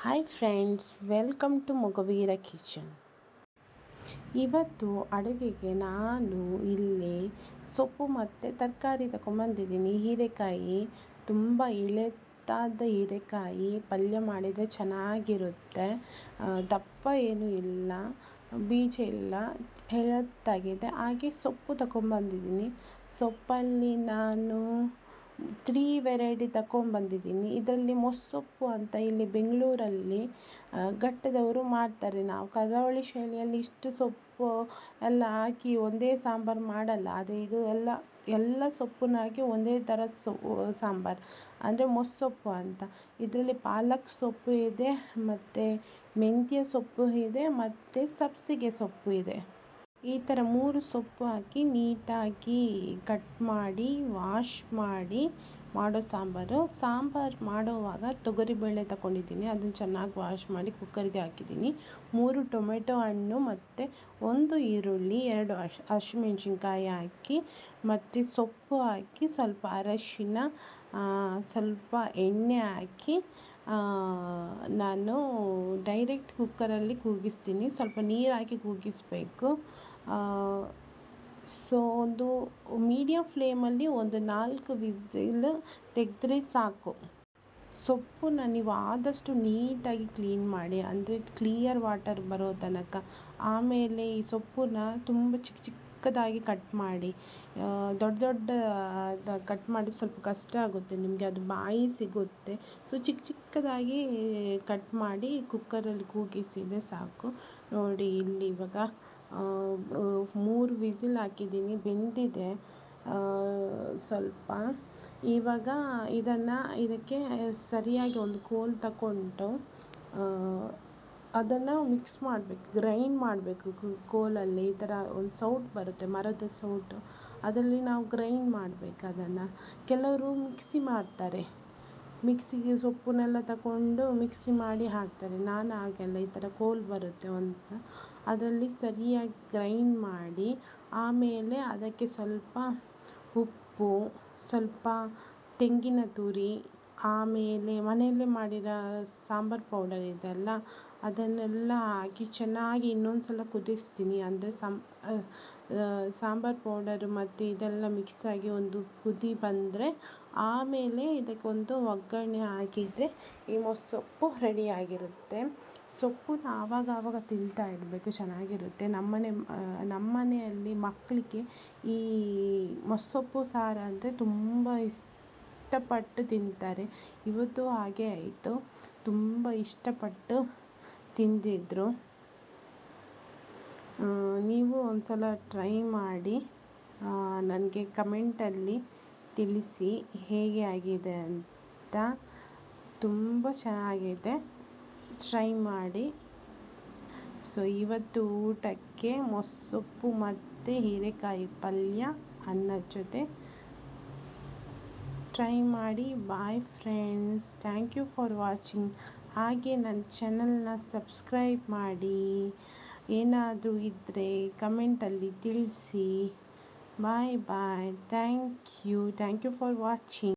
Hi friends welcome to Mogaveera kitchen ಇವತ್ತು ಅಡುಗೆಗೆ ನಾನು ಇಲ್ಲಿ ಸೊಪ್ಪು ಮತ್ತು ತರಕಾರಿ ತಗೊಂಬಂದಿದ್ದೀನಿ. ಹೀರೆಕಾಯಿ, ತುಂಬ ಇಳೆತಾದ ಹೀರೆಕಾಯಿ, ಪಲ್ಯ ಮಾಡಿದರೆ ಚೆನ್ನಾಗಿರುತ್ತೆ. ದಪ್ಪ ಏನೂ ಇಲ್ಲ, ಬೀಜ ಇಲ್ಲ ಎಳತ್ತಾಗಿದೆ ಹಾಗೆ ಸೊಪ್ಪು ತಗೊಂಬಂದಿದ್ದೀನಿ. ಸೊಪ್ಪಲ್ಲಿ ನಾನು ತ್ರೀ ವೆರೈಟಿ ತಗೊಂಬಂದಿದ್ದೀನಿ ಇದರಲ್ಲಿ ಮೊಸ್ಸೊಪ್ಪು ಅಂತ ಇಲ್ಲಿ ಬೆಂಗಳೂರಲ್ಲಿ ಘಟ್ಟದವರು ಮಾಡ್ತಾರೆ. ನಾವು ಕರಾವಳಿ ಶೈಲಿಯಲ್ಲಿ ಇಷ್ಟು ಸೊಪ್ಪು ಎಲ್ಲ ಹಾಕಿ ಒಂದೇ ಸಾಂಬಾರು ಮಾಡಲ್ಲ. ಅದೇ ಇದು ಎಲ್ಲ ಎಲ್ಲ ಸೊಪ್ಪನ್ನ ಹಾಕಿ ಒಂದೇ ಥರ ಸೊ, ಸಾಂಬಾರು. ಅಂದರೆ ಮೊಸ್ಸೊಪ್ಪು ಅಂತ. ಇದರಲ್ಲಿ ಪಾಲಕ್ ಸೊಪ್ಪು ಇದೆ, ಮತ್ತು ಮೆಂತ್ಯ ಸೊಪ್ಪು ಇದೆ, ಮತ್ತು ಸಬ್ಬಸಿಗೆ ಸೊಪ್ಪು ಇದೆ. ಈ ಥರ ಮೂರು ಸೊಪ್ಪು ಹಾಕಿ ನೀಟಾಗಿ ಕಟ್ ಮಾಡಿ, ವಾಶ್ ಮಾಡಿ ಮಾಡೋ ಸಾಂಬಾರು. ಸಾಂಬಾರು ಮಾಡೋವಾಗ ತೊಗರಿಬೇಳೆ ತಗೊಂಡಿದ್ದೀನಿ ಅದನ್ನು ಚೆನ್ನಾಗಿ ವಾಶ್ ಮಾಡಿ ಕುಕ್ಕರ್ಗೆ ಹಾಕಿದ್ದೀನಿ. ಮೂರು ಟೊಮೆಟೊ ಹಣ್ಣು ಮತ್ತು ಒಂದು ಈರುಳ್ಳಿ, ಎರಡು ಹಶ್ ಹಸಿಮೆಣ್ಸಿನ್ಕಾಯಿ ಹಾಕಿ ಮತ್ತು ಸೊಪ್ಪು ಹಾಕಿ ಸ್ವಲ್ಪ ಅರಶಿನ ಸ್ವಲ್ಪ ಎಣ್ಣೆ ಹಾಕಿ ನಾನು ಡೈರೆಕ್ಟ್ ಕುಕ್ಕರಲ್ಲಿ ಕೂಗಿಸ್ತೀನಿ. ಸ್ವಲ್ಪ ನೀರು ಹಾಕಿ ಕೂಗಿಸಬೇಕು. ಸೊ ಒಂದು ಮೀಡಿಯಮ್ ಫ್ಲೇಮಲ್ಲಿ ಒಂದು ನಾಲ್ಕು ವಿಸಿಲ್ ತೆಗೆದ್ರೆ ಸಾಕು. ಸೊಪ್ಪನ್ನ ನೀವು ಆದಷ್ಟು ನೀಟಾಗಿ ಕ್ಲೀನ್ ಮಾಡಿ, ಅಂದರೆ ಕ್ಲಿಯರ್ ವಾಟರ್ ಬರೋ ತನಕ. ಆಮೇಲೆ ಈ ಸೊಪ್ಪನ್ನ ತುಂಬ ಚಿಕ್ಕ ಚಿಕ್ಕದಾಗಿ ಕಟ್ ಮಾಡಿ ದೊಡ್ಡ ದೊಡ್ಡ ಕಟ್ ಮಾಡಿ ಸ್ವಲ್ಪ ಕಷ್ಟ ಆಗುತ್ತೆ, ನಿಮಗೆ ಅದು ಬಾಯಿ ಸಿಗುತ್ತೆ. ಸೊ ಚಿಕ್ಕ ಚಿಕ್ಕದಾಗಿ ಕಟ್ ಮಾಡಿ ಕುಕ್ಕರಲ್ಲಿ ಕೂಗಿಸಿದರೆ ಸಾಕು. ನೋಡಿ ಇಲ್ಲಿ ಇವಾಗ ಮೂರು ವಿಸಿಲ್ ಹಾಕಿದ್ದೀನಿ, ಬೆಂದಿದೆ. ಸ್ವಲ್ಪ. ಇವಾಗ ಇದನ್ನು, ಇದಕ್ಕೆ ಸರಿಯಾಗಿ ಒಂದು ಕೋಲ್ ತಗೊಂಡು ಅದನ್ನು ಮಿಕ್ಸ್ ಮಾಡಬೇಕು ಗ್ರೈಂಡ್ ಮಾಡಬೇಕು ಕೋಲಲ್ಲಿ ಈ ಥರ ಒಂದು ಸೌಟ್ ಬರುತ್ತೆ, ಮರದ ಸೌಟು ಅದರಲ್ಲಿ ನಾವು ಗ್ರೈಂಡ್ ಮಾಡಬೇಕು ಅದನ್ನು. ಕೆಲವರು ಮಿಕ್ಸಿ ಮಾಡ್ತಾರೆ. ಮಿಕ್ಸಿಗೆ ಸೊಪ್ಪನ್ನೆಲ್ಲ ತಗೊಂಡು ಮಿಕ್ಸಿ ಮಾಡಿ ಹಾಕ್ತಾರೆ. ನಾನು ಹಾಗೆಲ್ಲ ಈ ಥರ ಕೋಲ್ ಬರುತ್ತೆ ಅಂತ. ಅದರಲ್ಲಿ ಸರಿಯಾಗಿ ಗ್ರೈಂಡ್ ಮಾಡಿ, ಆಮೇಲೆ ಅದಕ್ಕೆ ಸ್ವಲ್ಪ ಉಪ್ಪು, ಸ್ವಲ್ಪ ತೆಂಗಿನ ತುರಿ, ಆಮೇಲೆ ಮನೆಯಲ್ಲೇ ಮಾಡಿರೋ ಸಾಂಬಾರು ಪೌಡರ್ ಇದೆಯಲ್ಲ ಅದನ್ನೆಲ್ಲ ಹಾಕಿ ಚೆನ್ನಾಗಿ ಇನ್ನೊಂದು ಸಲ ಕುದಿಸ್ತೀನಿ. ಅಂದರೆ ಸಾಂಬಾರು ಪೌಡರು ಮತ್ತು ಇದೆಲ್ಲ ಮಿಕ್ಸಾಗಿ ಒಂದು ಕುದಿ ಬಂದರೆ ಆಮೇಲೆ ಇದಕ್ಕೊಂದು ಒಗ್ಗರಣೆ ಹಾಕಿದರೆ ಈ ಮೊಸೊಪ್ಪು ರೆಡಿಯಾಗಿರುತ್ತೆ ಸೊಪ್ಪನ್ನ ಆವಾಗ ಆವಾಗ ತಿಂತಾ ಇರಬೇಕು, ಚೆನ್ನಾಗಿರುತ್ತೆ. ನಮ್ಮನೆ ನಮ್ಮನೆಯಲ್ಲಿ ಮಕ್ಕಳಿಗೆ ಈ ಮೊಸೊಪ್ಪು ಸಾರು ಅಂದರೆ ತುಂಬ ಇಷ್ಟಪಟ್ಟು ತಿಂತಾರೆ. ಇವತ್ತು ಹಾಗೆ ಆಯಿತು. ತುಂಬ ಇಷ್ಟಪಟ್ಟು ತಿಂದಿದ್ರು. ನೀವು ಒಂದು ಸಲ ಟ್ರೈ ಮಾಡಿ ನನಗೆ ಕಮೆಂಟಲ್ಲಿ ತಿಳಿಸಿ ಹೇಗೆ ಆಗಿದೆ ಅಂತ. ತುಂಬ ಚೆನ್ನಾಗಿದೆ. ಟ್ರೈ ಮಾಡಿ. ಸೊ, ಇವತ್ತು ಊಟಕ್ಕೆ ಮೊಸೊಪ್ಪು ಮತ್ತು ಹೀರೆಕಾಯಿ ಪಲ್ಯ ಅನ್ನದ ಜೊತೆ ಟ್ರೈ ಮಾಡಿ. Bye friends thank you for watching ಹಾಗೆ ನನ್ನ ಚಾನಲ್ನ ಸಬ್ಸ್ಕ್ರೈಬ್ ಮಾಡಿ. ಏನಾದರೂ ಇದ್ದರೆ ಕಮೆಂಟಲ್ಲಿ ತಿಳಿಸಿ. Bye bye thank you thank you for watching